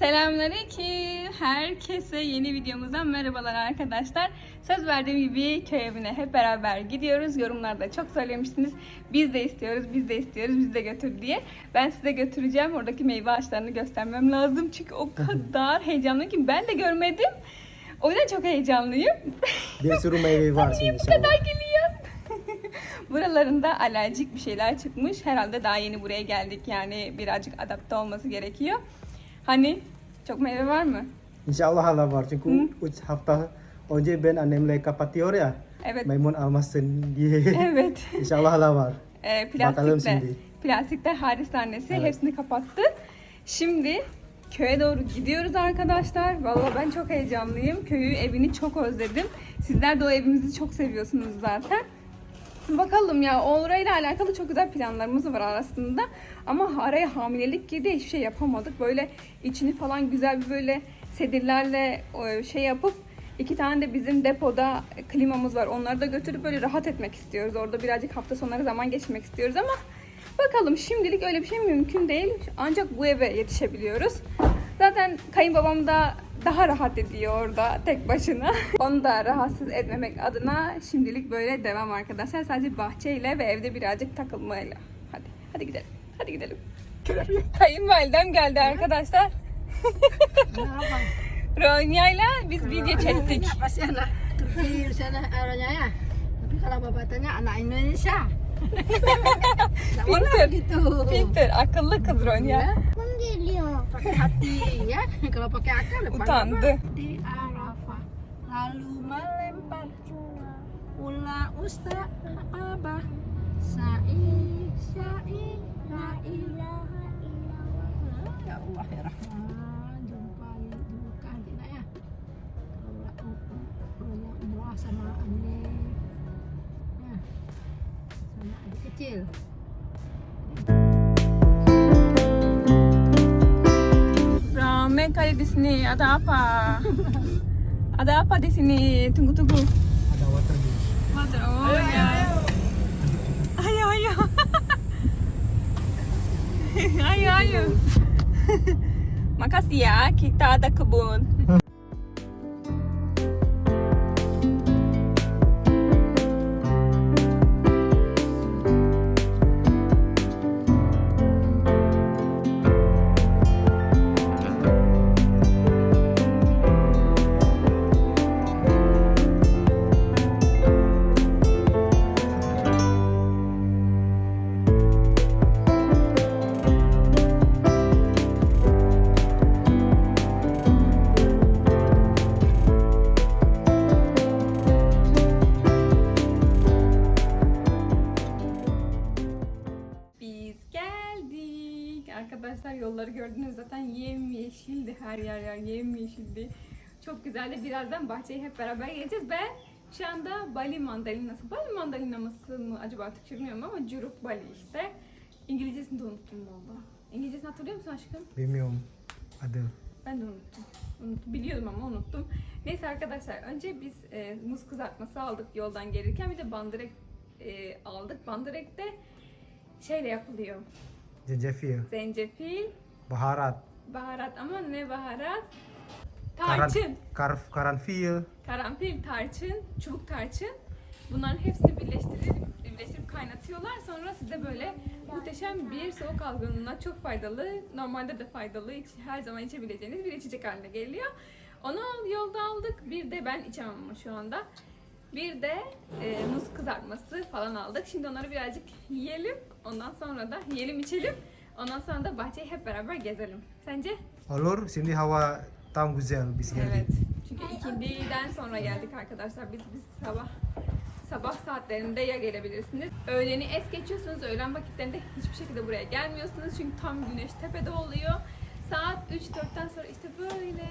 Selamünaleyküm. Herkese yeni videomuzdan merhabalar arkadaşlar. Söz verdiğim gibi köy evine hep beraber gidiyoruz. Yorumlarda çok söylemiştiniz. Biz de istiyoruz, biz de istiyoruz, biz de götür diye. Ben size götüreceğim. Oradaki meyve ağaçlarını göstermem lazım. Çünkü o kadar heyecanlıyım ki ben de görmedim. O yüzden çok heyecanlıyım. Bir sürü meyve var Niye bu kadar geliyor? Buralarında alerjik bir şeyler çıkmış. Herhalde daha yeni buraya geldik. Yani birazcık adapte olması gerekiyor. Hani çok meyve var mı? İnşallah hala var çünkü 3 hafta önce ben annemle kapatıyor ya. Evet. Maymun almasın diye. Evet. İnşallah hala var. Ee, Bakalım plastikte. şimdi. Plastikte Haris annesi Evet. hepsini kapattı. Şimdi köye doğru gidiyoruz arkadaşlar. Vallahi ben çok heyecanlıyım. Köyü, evini çok özledim. Sizler de o evimizi çok seviyorsunuz zaten. Bakalım ya orayla alakalı çok güzel planlarımız var arasında. Ama araya hamilelik girdi hiçbir şey yapamadık. Böyle içini falan güzel bir böyle sedirlerle şey yapıp iki tane de bizim depoda klimamız var. Onları da götürüp böyle rahat etmek istiyoruz. Orada birazcık hafta sonları zaman geçirmek istiyoruz ama bakalım şimdilik öyle bir şey mümkün değil. Ancak bu eve yetişebiliyoruz. Zaten kayınbabam da daha rahat ediyor orada tek başına. Onu da rahatsız etmemek adına şimdilik böyle devam arkadaşlar. Sadece bahçeyle ve evde birazcık takılmayla. Hadi, hadi gidelim. Hadi gidelim. Kayınvalidem geldi arkadaşlar. Ronya'yla biz video çektik. Pasti anak Indonesia. Pinter. gitu. Pinter, akıllı kız Ronya. Ya, pakai hati ya. Kalau pakai akal Utandı. apa? Di Arafah. Lalu melempar Ula usta abah. Sa'i sa'i la ilaha illallah. Ya Allah ya Rahman. Jumpa nanti nak ya. Kalau banyak umrah sama aneh. Ya. Sama adik kecil. Rame kali di sini. Ada apa? Ada apa di sini? Tunggu tunggu. Ada water di. Water. Oh ya. Ayo ayo. ayo ayo. Makasih ya, kita ada kebun. Arkadaşlar yolları gördünüz zaten yemyeşildi her yer ya yemyeşildi. Çok güzeldi. Birazdan bahçeye hep beraber geleceğiz. Ben şu anda Bali mandalinası. Bali mandalinaması mı acaba Türkçe bilmiyorum ama Curug Bali işte. İngilizcesini de unuttum valla. İngilizcesini hatırlıyor musun aşkım? Bilmiyorum. Ada. Ben de unuttum. unuttum. Biliyordum ama unuttum. Neyse arkadaşlar önce biz e, muz kızartması aldık yoldan gelirken bir de bandırek e, aldık. Bandırekte şeyle yapılıyor. Zencefil. Zencefil, Baharat. baharat ama ne baharat? Karan, Tarçın. kar, karanfil. Karanfil, tarçın, çubuk tarçın. Bunların hepsini birleştirip, birleştirip kaynatıyorlar. Sonra size böyle muhteşem bir soğuk algınlığına çok faydalı, normalde de faydalı, her zaman içebileceğiniz bir içecek haline geliyor. Onu yolda aldık. Bir de ben içemem ama şu anda. Bir de e, muz kızartması falan aldık. Şimdi onları birazcık yiyelim. Ondan sonra da yiyelim içelim. Ondan sonra da bahçeyi hep beraber gezelim. Sence? Olur. Şimdi hava tam güzel. Biz geldik. Evet. Çünkü ikindiden sonra geldik arkadaşlar. Biz biz sabah sabah saatlerinde ya gelebilirsiniz. Öğleni es geçiyorsunuz. Öğlen vakitlerinde hiçbir şekilde buraya gelmiyorsunuz. Çünkü tam güneş tepede oluyor. Saat 3-4'ten sonra işte böyle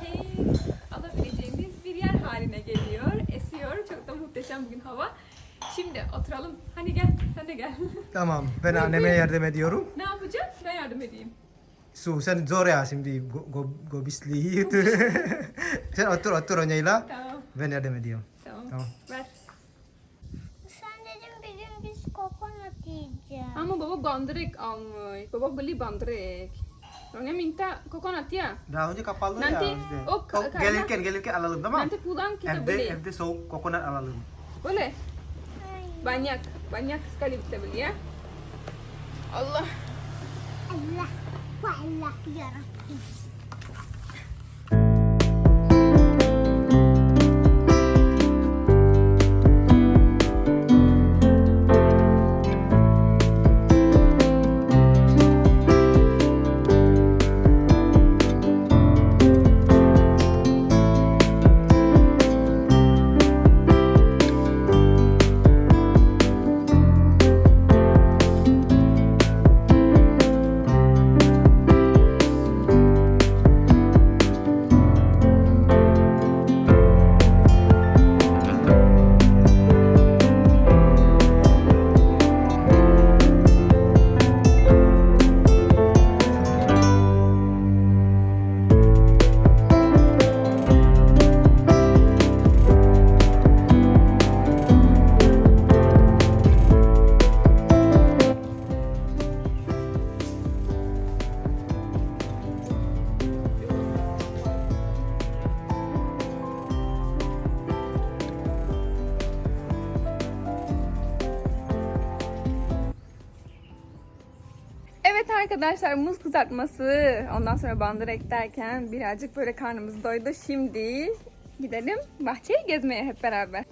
keyif alabileceğimiz yer haline geliyor. Esiyor. Çok da muhteşem bugün hava. Şimdi oturalım. Hani gel. Sen de gel. Tamam. Ben anneme yardım ediyorum. ne yapacağız? Ben yardım edeyim. Su, sen zor ya şimdi go, go, go bisli itu. sen otur otur Onya'yla. Tamam. Ben yardım ediyorum. Tamam. Tamam. Ver. Sen dedim bir gün biz kokonat yiyeceğiz. Ama baba bandırek almış. Baba beli bandırek. Ronya minta coconut ya. Daunnya kapal tuh Nanti- ya. maksudnya. oh, ka- oh gelirken, gelirken alalım tamam. Nanti pulang kita FD, beli. FD soğuk kokonat alalım. Boleh? Banyak, banyak sekali bisa beli ya. Allah. Allah. Allah ya Rabbi. Arkadaşlar muz kızartması ondan sonra bandırek derken birazcık böyle karnımız doydu. Şimdi gidelim bahçeyi gezmeye hep beraber.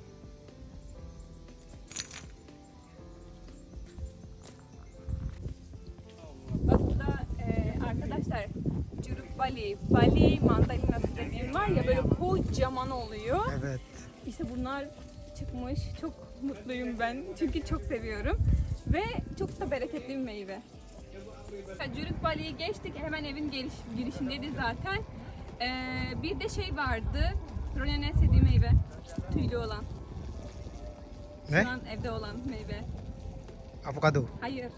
Aslında e, arkadaşlar Curug Bali, Bali mandalinası dediğim var ya böyle kocaman oluyor. Evet. İşte bunlar çıkmış. Çok mutluyum ben. Çünkü çok seviyorum. Ve çok da bereketli bir meyve. Cürük Bali'yi geçtik. Hemen evin geliş, girişindeydi zaten. Ee, bir de şey vardı. Ronya'nın en sevdiği meyve. Tüylü olan. Ne? Şu an evde olan meyve. Avokado. Hayır.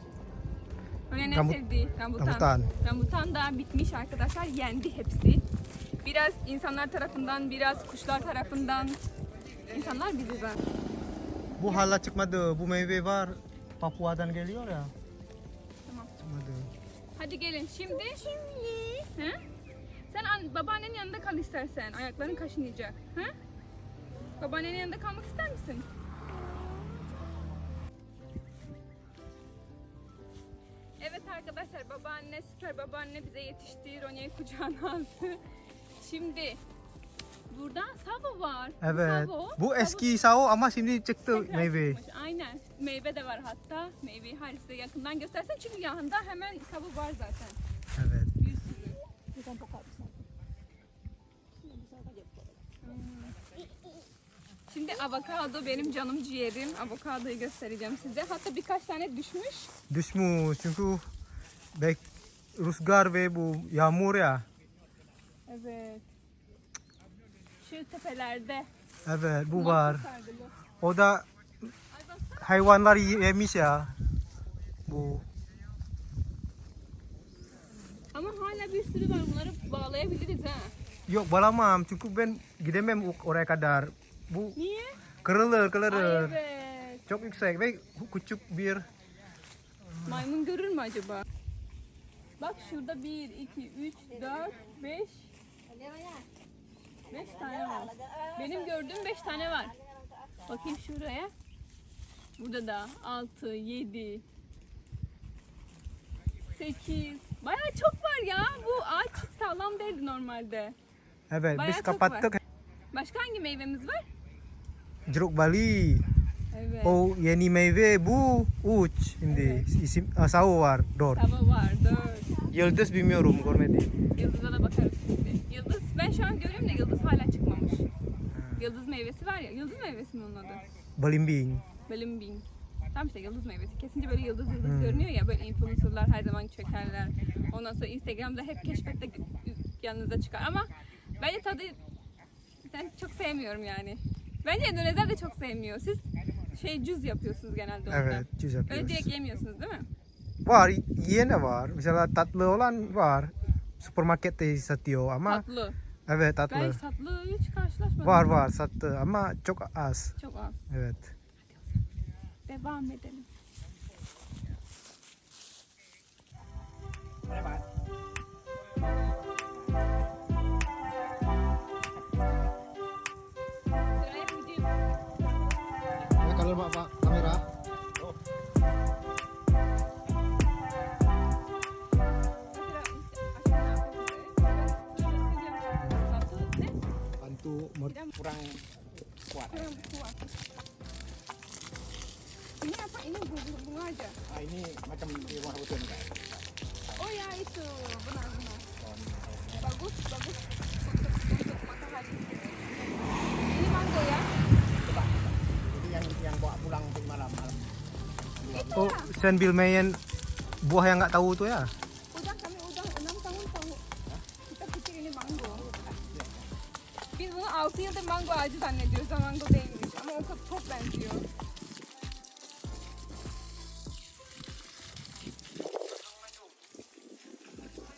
Ronya'nın en Rambut- sevdiği rambutan. rambutan. Rambutan da bitmiş arkadaşlar. Yendi hepsi. Biraz insanlar tarafından, biraz kuşlar tarafından. İnsanlar bizi ben. Bu hala çıkmadı. Bu meyve var. Papua'dan geliyor ya. Hadi gelin şimdi. Şimdi. Hı? Sen an, babaannenin yanında kal istersen. Ayakların kaşınacak. Hı? Babaannenin yanında kalmak ister misin? Evet arkadaşlar babaanne süper babaanne bize yetişti. Ronya'yı kucağına aldı. Şimdi burada Savo var. Evet. Savo. Bu Savo eski sao ama şimdi çıktı tekrar meyve. çıkmış. Aynen. Meyve de var hatta. Meyveyi size yakından göstersen çünkü yanında hemen Savo var zaten. Evet. Bir sürü. Şimdi avokado benim canım ciğerim. Avokadoyu göstereceğim size. Hatta birkaç tane düşmüş. Düşmüş çünkü baik rüzgar ve bu yağmur ya. Evet. Şu tepelerde. Evet bu var. O da Ay hayvanlar yemiş ya. Bu Ama hala bir sürü var. Bunları bağlayabiliriz ha. yok balamam çünkü ben gidemem oraya kadar. Bu Niye? kırılır Ay kırılır. evet. Çok yüksek ve küçük bir Maymun görür mü acaba? Bak şurada 1, 2, 3, 4, 5, 5 tane var. Benim gördüğüm 5 tane var. Bakayım şuraya. Burada da 6, 7, 8. Bayağı çok var ya. Bu ağaç hiç sağlam değildi normalde. Evet Bayağı biz kapattık. Başka hangi meyvemiz var? Jeruk Bali. Evet. O yeni meyve bu uç şimdi isim ah, sao var dört. Tava var, 4. Yıldız bilmiyorum görmedim. Yıldız'a da bakarız şimdi. Yıldız, ben şu an görüyorum da yıldız hala çıkmamış. Yıldız meyvesi var ya, yıldız meyvesi mi onun adı? Belimbing. Belimbing. Tam işte yıldız meyvesi. Kesince böyle yıldız yıldız görünüyor ya böyle influencerlar her zaman çekerler. Ondan sonra Instagram'da hep keşfette yanınıza çıkar ama bence tadı ben çok sevmiyorum yani. Bence Endonezler de çok sevmiyor. Siz şey cüz yapıyorsunuz genelde onda. Evet cüz Öyle yapıyoruz. direkt yemiyorsunuz değil mi? Var yiyen de var. Mesela tatlı olan var. Süpermarkette satıyor ama Tatlı. evet Ben tatlı. hiç tatlı hiç karşılaşmadım. Var var sattı ama çok az. Çok az. Evet. Devam edelim. Ya, kalau mak pak kamera. Bantu kurang kuat. Ini apa? Ini bunga-bunga aja. Ah, ini macam di rumah rutin kan. Oh ya itu, benar-benar. Bagus, bagus untuk, untuk matahari. Ini mango ya? Jadi yang yang bawa pulang untuk malam malam. Sen Bilmeyen buah yang nggak tahu tuh ya. Udah kami udah enam tahun tahu. Kita pikir ini mango. Biz bunu 6 yıldır mango ağacı zannediyoruz ama mango değilmiş. Ama o çok, çok benziyor.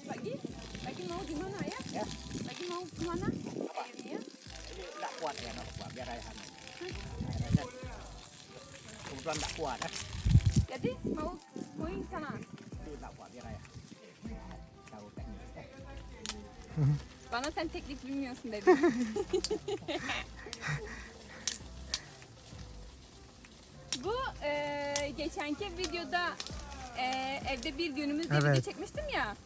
Lagi? Lagi mau di mana ya? Ya. Lagi mau ke mana? Akhirnya. Ini tak kuat ya, nak kuat biar ayah sana. Kebetulan tak kuat ya. Mau sana. Bana sen teknik bilmiyorsun dedi. Bu eee geçenki videoda eee, evde bir günümüzde video Evet. çekmiştim ya.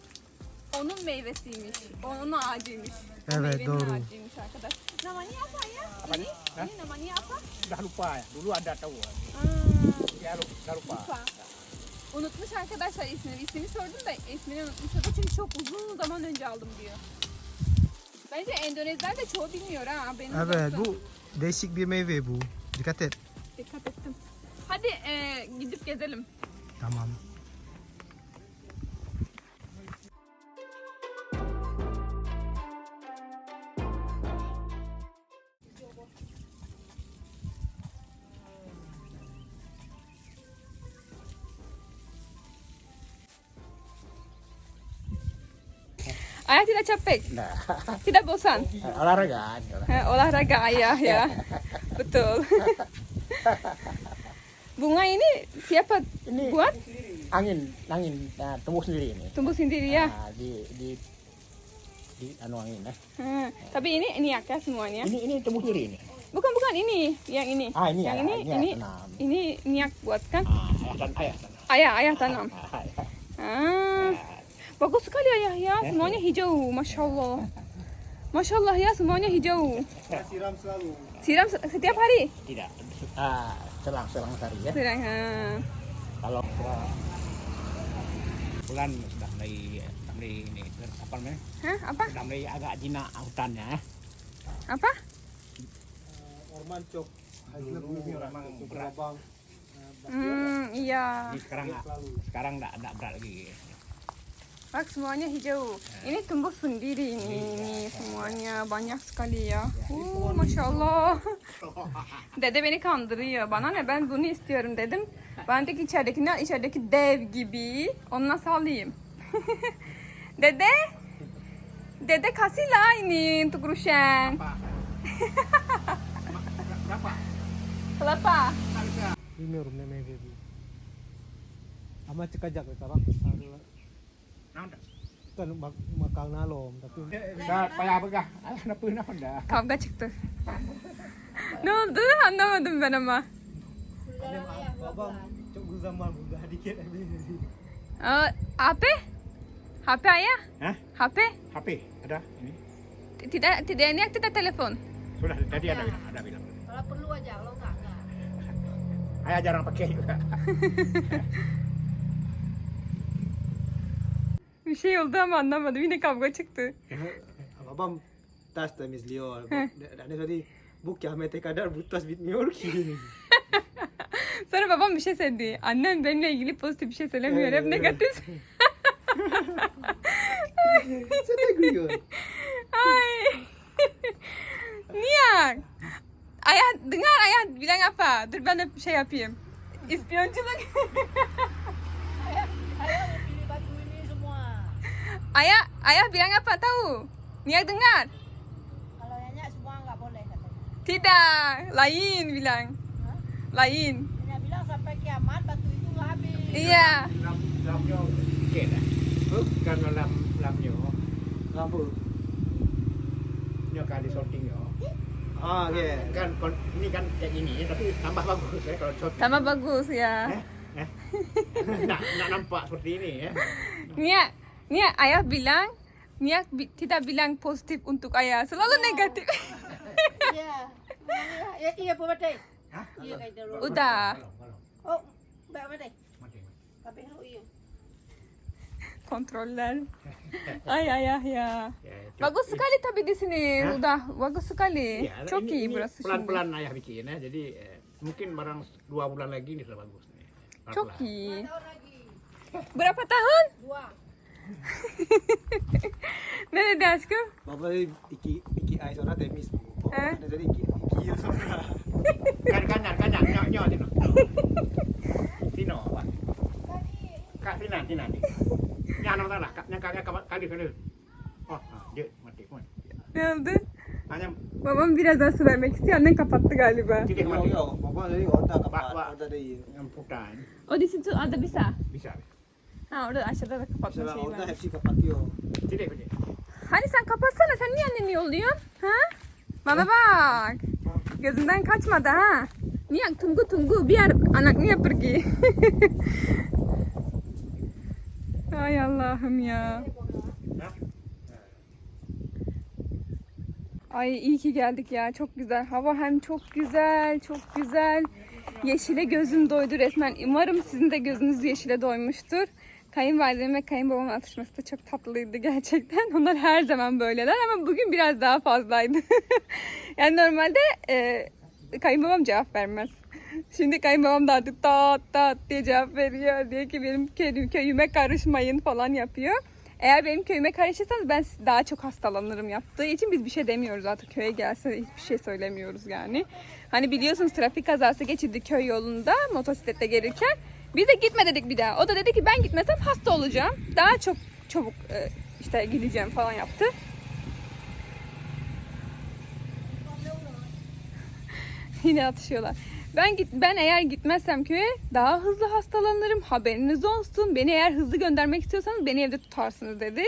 Onun meyvesiymiş. Onun ağacıymış. O Evet, meyvenin doğru. ağacıymış arkadaş. Namanya apa ya? Apa Ini? Hah? ini namanya apa? Dah lupa ya. Dulu ada tahu. Aa, Ya lu- dah lupa. Lupa. Unutmuş arkadaşlar ismini. İsmini sordum da ismini unutmuş. O da çünkü çok uzun zaman önce aldım diyor. Bence Endonezler de çoğu bilmiyor ha. Benim Evet, dostum. bu değişik bir meyve bu. Dikkat et. Dikkat ettim. Hadi e, gidip gezelim. Tamam. Capek, Nah, tidak bosan. olahraga. Ha, olahraga ayah ya. Betul. Bunga ini siapa Ini buat? angin, angin nah, tumbuh sendiri ini. Tumbuh sendiri ya. Nah, di di di anu angin ya. Ha, tapi ini niak ya semuanya. Ini ini tumbuh sendiri ini. Bukan bukan ini, yang ini. Ah, ini yang ya, ini ini ini ini niak buat kan? Ah, ayah ayah tanam. Ayah ayah tanam. Ah, ayah. Ah, bagus sekali ayah ya. Semuanya hijau, masya Allah. Masya Allah ya semuanya hijau. Siram selalu. Siram se- setiap hari. Tidak. Ah, selang selang sehari ya. Siram. ha. Kalau uh, bulan sudah mulai sudah mulai ini apa namanya? Hah, apa? Sudah mulai agak jinak hutannya ya. Apa? Orman cok. Hmm, iya. Sekarang sekarang enggak enggak berat lagi. Bak semuanya hijau. Ini tumbuh sendiri ini, ini semuanya banyak sekali ya. Uh, Masya Allah. Dede beni kandırıyor. Bana ne ben bunu istiyorum dedim. Ben de ki içeridekinden içerideki dev gibi. Onu nasıl alayım? Dede? Dede kasih lah ini untuk Rushan. Berapa? Kelapa. Ini rumah meyve bu. Ama cekajak ya sekarang. Nah, udah. Kan mak makal nalom tapi Udah, payah begah. Alah, napa napa dah. Kavga çıktı. ne oldu? Anlamadım ben ama. babam cok zaman muda dikit Ee, HP? HP ayah? Hah? HP? HP ada ini. Tidak tidak ini tidak telepon. Sudah tadi ada bilang, ada bilang. Kalau perlu aja, kalau enggak enggak. Ayah jarang pakai juga. Bir şey oldu ama anlamadım. Yine kavga çıktı. babam tas temizliyor. Dan tadi bu kıyamete kadar bu tas bitmiyor ki. Sonra babam bir şey söyledi. Annem benimle ilgili pozitif bir şey söylemiyor. Hep negatif. Sen de gülüyor. Ay. Niye? Ayah dengar ayah bilang apa? Dur ben de şey yapayım. İspiyonculuk. Ayah ayah bilang apa tahu? Niat dengar? Kalau nyanyi semua enggak boleh katanya. Tidak, lain bilang. Lain. Hanya bilang sampai kiamat batu itu enggak habis. Iya. Lam lamnya dikit dah. Bukan lam lamnya. Apa? Ini akan di sorting ya. Ah, okey. Kan ini kan kayak gini tapi tambah bagus ya kalau sorting. Tambah bagus ya. Eh? Eh? Nak, nak nampak seperti ini ya. Nia, Nia ayah bilang Nia bi- tidak bilang positif untuk ayah, selalu negatif. Iya. Iya, iya? Hah? Iya kayak dulu. Udah. Oh, baik batai. Mati. Tapi lu iya. Kontroller. Ay ayah ya. Ya, Bagus sekali tapi di sini Hah? udah bagus sekali. Iya, burası şimdi. Pelan-pelan ayah bikin ya. Jadi eh, mungkin barang dua bulan lagi ini sudah bagus nih. Iyi. Berapa tahun? Dua. Ne Nerede aşkım? Baba dedi eh, iki, iki ay sonra temiz Baba ne Dedi iki, iki yıl sonra. kan kan kan kan nyo nyo dino. Dino apa? Kak Tina Tina Tina. Nyano tala kaknya kaknya kali kali. Oh, dia mati pun. Ne oldu? Annem Babam biraz daha su vermek istiyor. Annen kapattı galiba. Yok yok. Baba dedi orada kapat. Orada değil. Yani Putan. O oh, disi tu saat. Bir saat. Ha orada aşağıda da kapatma şeyi var. hepsi kapat yo. Titik titik. Hani sen kapatsana sen niye anneni yolluyorsun? Ha? Bana bak. Gözünden kaçmadı ha. Niye tunggu tunggu biar anaknya pergi. Ay Allah'ım. Ya. Ay iyi ki geldik ya. Çok güzel. Hava hem çok güzel, çok güzel. Yeşile gözüm doydu resmen. Umarım sizin de gözünüz yeşile doymuştur. Kayınvalidem ve kayınbabamın atışması da çok tatlıydı gerçekten. Onlar her zaman böyleler ama bugün biraz daha fazlaydı. yani normalde e, kayınbabam cevap vermez. Şimdi kayınbabam da artık tat tat diye cevap veriyor. Diyor ki benim köyüm, köyüme karışmayın falan yapıyor. Eğer benim köyüme karışırsanız ben daha çok hastalanırım yaptığı için biz bir şey demiyoruz artık köye gelse hiçbir şey söylemiyoruz yani. Hani biliyorsunuz trafik kazası geçirdi köy yolunda motosiklette gelirken. Biz de gitme dedik bir daha. O da dedi ki ben gitmesem hasta olacağım. Daha çok çabuk e, işte gideceğim falan yaptı. Yine atışıyorlar. Ben git ben eğer gitmezsem köye daha hızlı hastalanırım. Haberiniz olsun. Beni eğer hızlı göndermek istiyorsanız beni evde tutarsınız dedi.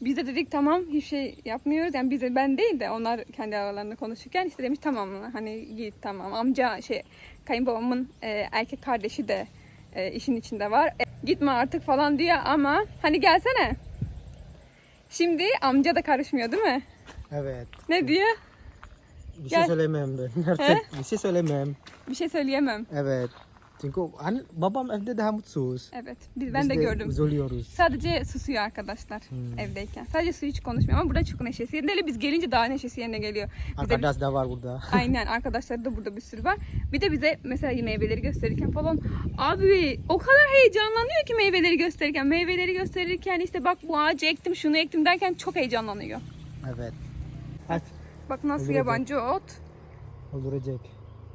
Biz de dedik tamam hiçbir şey yapmıyoruz. Yani bize ben değil de onlar kendi aralarında konuşurken işte demiş tamam hani git tamam. Amca şey kayınbabamın e, erkek kardeşi de e, işin içinde var. E, gitme artık falan diyor ama hani gelsene. Şimdi amca da karışmıyor değil mi? Evet. Ne diyor? Bir Gel. şey söylemem ben. Gerçek bir şey söylemem. Bir şey söyleyemem. Evet. Çünkü an, babam evde daha mutsuz. Evet. Biz, ben Biz de gördüm. Üzülüyoruz. Sadece susuyor arkadaşlar Hmm. evdeyken. Sadece su hiç konuşmuyor ama burada çok neşesi yerinde. Hele biz gelince daha neşesi yerine geliyor. Bir de- Arkadaş da var burada. aynen arkadaşlar da burada bir sürü var. Bir de bize mesela meyveleri gösterirken falan abi o kadar heyecanlanıyor ki meyveleri gösterirken. Meyveleri gösterirken işte bak bu ağacı ektim şunu ektim derken çok heyecanlanıyor. Evet. Aç. Bak nasıl Öldürecek. yabancı ot Öldürecek.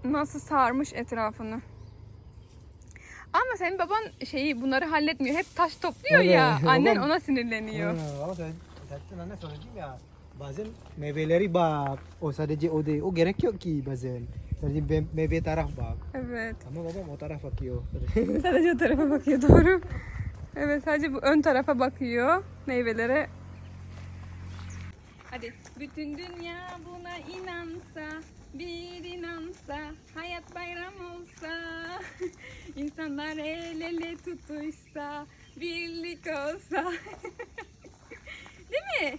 nasıl sarmış etrafını. Ama senin baban şeyi bunları halletmiyor. Hep taş topluyor Evet, ya. Annen babam- ona sinirleniyor. Ha, sen, zaten anne söyleyeyim ya. Bazen meyveleri bak. O sadece o değil. O gerek yok ki bazen. Sadece me- meyve taraf bak. Evet. Ama babam o taraf bakıyor. Sadece o tarafa bakıyor doğru. Evet sadece bu ön tarafa bakıyor meyvelere. Hadi. Bütün dünya buna inansa, bir inansa, hayat bayram olsa, insanlar el ele tutuşsa, birlik olsa. Değil mi?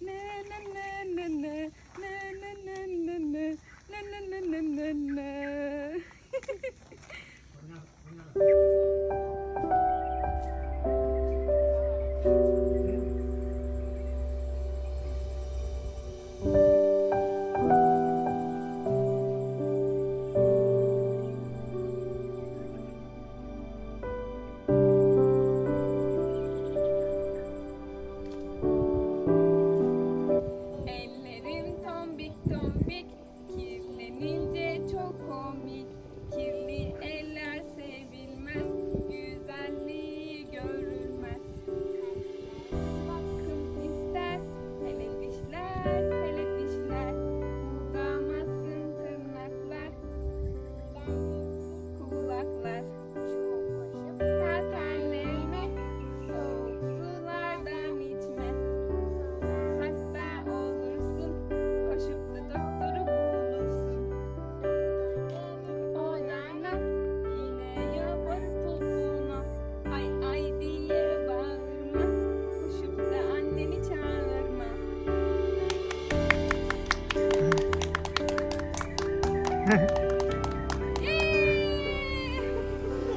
Ne ne ne ne ne ne ne ne ne ne ne ne ne ne ne ne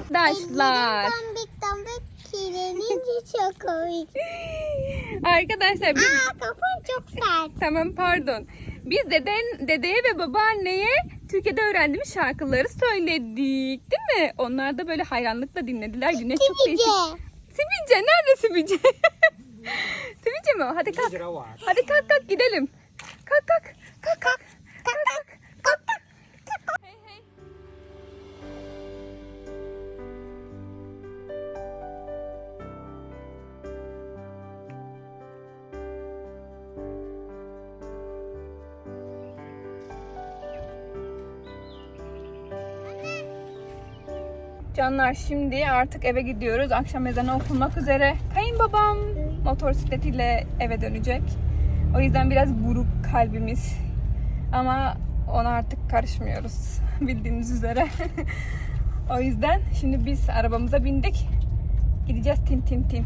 Arkadaşlar. Tombik tombik kirlenince çok komik. Arkadaşlar biz Aa kafam çok sert. Tamam pardon. Biz deden, dedeye ve babaanneye Türkiye'de öğrendiğimiz şarkıları söyledik değil mi? Onlar da böyle hayranlıkla dinlediler. Güneş çok değişik. Sivice nerede Sivice? Sivice mi o? Hadi kalk. Hadi kalk kalk gidelim. Kalk kalk. Kalk kalk. Kalk kalk. Kalk kalk. Canlar şimdi artık eve gidiyoruz. Akşam ezanı okunmak üzere. Kayınbabam motosikletiyle eve dönecek. O yüzden biraz buruk kalbimiz. Ama ona artık karışmıyoruz. Bildiğiniz üzere. o yüzden şimdi biz arabamıza bindik. Gideceğiz tin tin tin.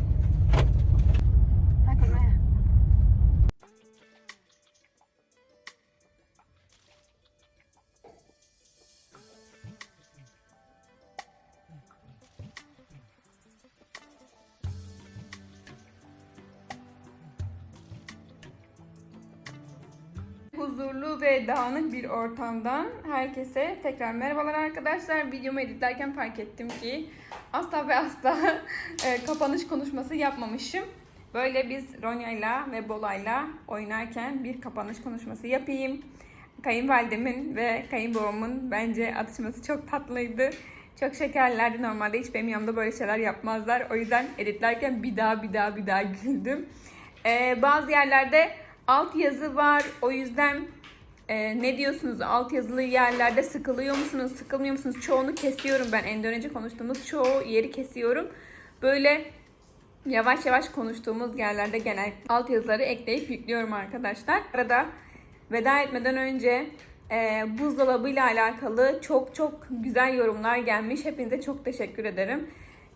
Dağınık bir ortamdan herkese tekrar merhabalar arkadaşlar. Videomu editlerken fark ettim ki asla ve asla e, kapanış konuşması yapmamışım. Böyle biz Ronya'yla ve Bola'yla oynarken bir kapanış konuşması yapayım. Kayınvalidemin ve kayınbabamın bence atışması çok tatlıydı. Çok şekerlerdi. Normalde hiç benim yanımda böyle şeyler yapmazlar. O yüzden editlerken bir daha bir daha bir daha güldüm. Ee, bazı yerlerde alt yazı var. O yüzden e, ne diyorsunuz? Alt yazılı yerlerde sıkılıyor musunuz? Sıkılmıyor musunuz? Çoğunu kesiyorum ben. Endonezya konuştuğumuz çoğu yeri kesiyorum. Böyle yavaş yavaş konuştuğumuz yerlerde genel alt yazıları ekleyip yüklüyorum arkadaşlar. Arada veda etmeden önce e, buzdolabıyla alakalı çok çok güzel yorumlar gelmiş. Hepinize çok teşekkür ederim.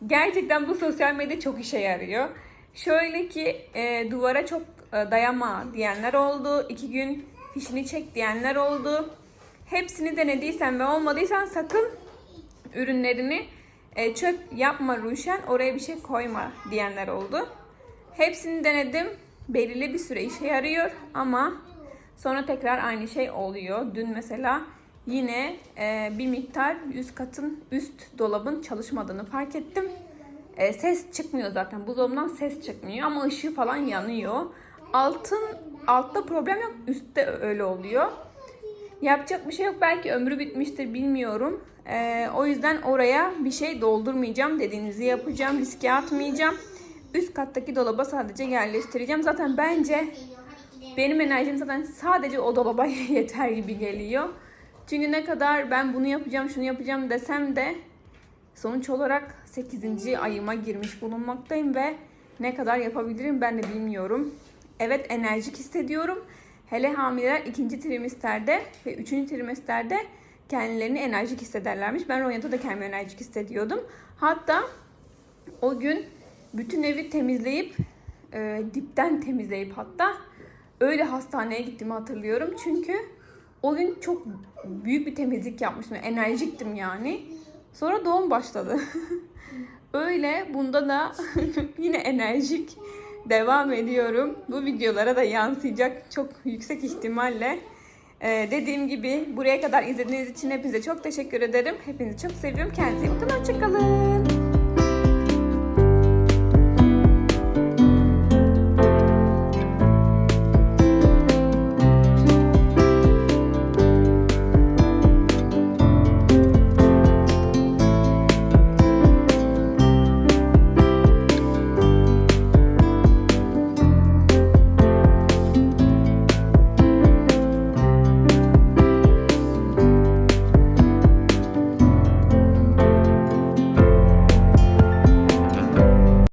Gerçekten bu sosyal medya çok işe yarıyor. Şöyle ki e, duvara çok e, dayama diyenler oldu. iki gün fişini çek diyenler oldu. Hepsini denediysen ve olmadıysan sakın ürünlerini e, çöp yapma Ruşen oraya bir şey koyma diyenler oldu. Hepsini denedim. Belirli bir süre işe yarıyor ama sonra tekrar aynı şey oluyor. Dün mesela yine e, bir miktar üst katın üst dolabın çalışmadığını fark ettim. E, ses çıkmıyor zaten. Buzdolabından ses çıkmıyor ama ışığı falan yanıyor. Altın altta problem yok. Üstte öyle oluyor. Yapacak bir şey yok. Belki ömrü bitmiştir bilmiyorum. Ee, o yüzden oraya bir şey doldurmayacağım. Dediğinizi yapacağım. Riske atmayacağım. Üst kattaki dolaba sadece yerleştireceğim. Zaten bence benim enerjim zaten sadece o dolaba yeter gibi geliyor. Çünkü ne kadar ben bunu yapacağım, şunu yapacağım desem de sonuç olarak 8. ayıma girmiş bulunmaktayım ve ne kadar yapabilirim ben de bilmiyorum. Evet enerjik hissediyorum. Hele hamileler ikinci trimesterde ve üçüncü trimesterde kendilerini enerjik hissederlermiş. Ben Ronya'da da kendimi enerjik hissediyordum. Hatta o gün bütün evi temizleyip e, dipten temizleyip hatta öyle hastaneye gittiğimi hatırlıyorum. Çünkü o gün çok büyük bir temizlik yapmıştım. Enerjiktim yani. Sonra doğum başladı. öyle bunda da yine enerjik devam ediyorum. Bu videolara da yansıyacak çok yüksek ihtimalle. Ee, dediğim gibi buraya kadar izlediğiniz için hepinize çok teşekkür ederim. Hepinizi çok seviyorum. Kendinize iyi bakın. Hoşçakalın.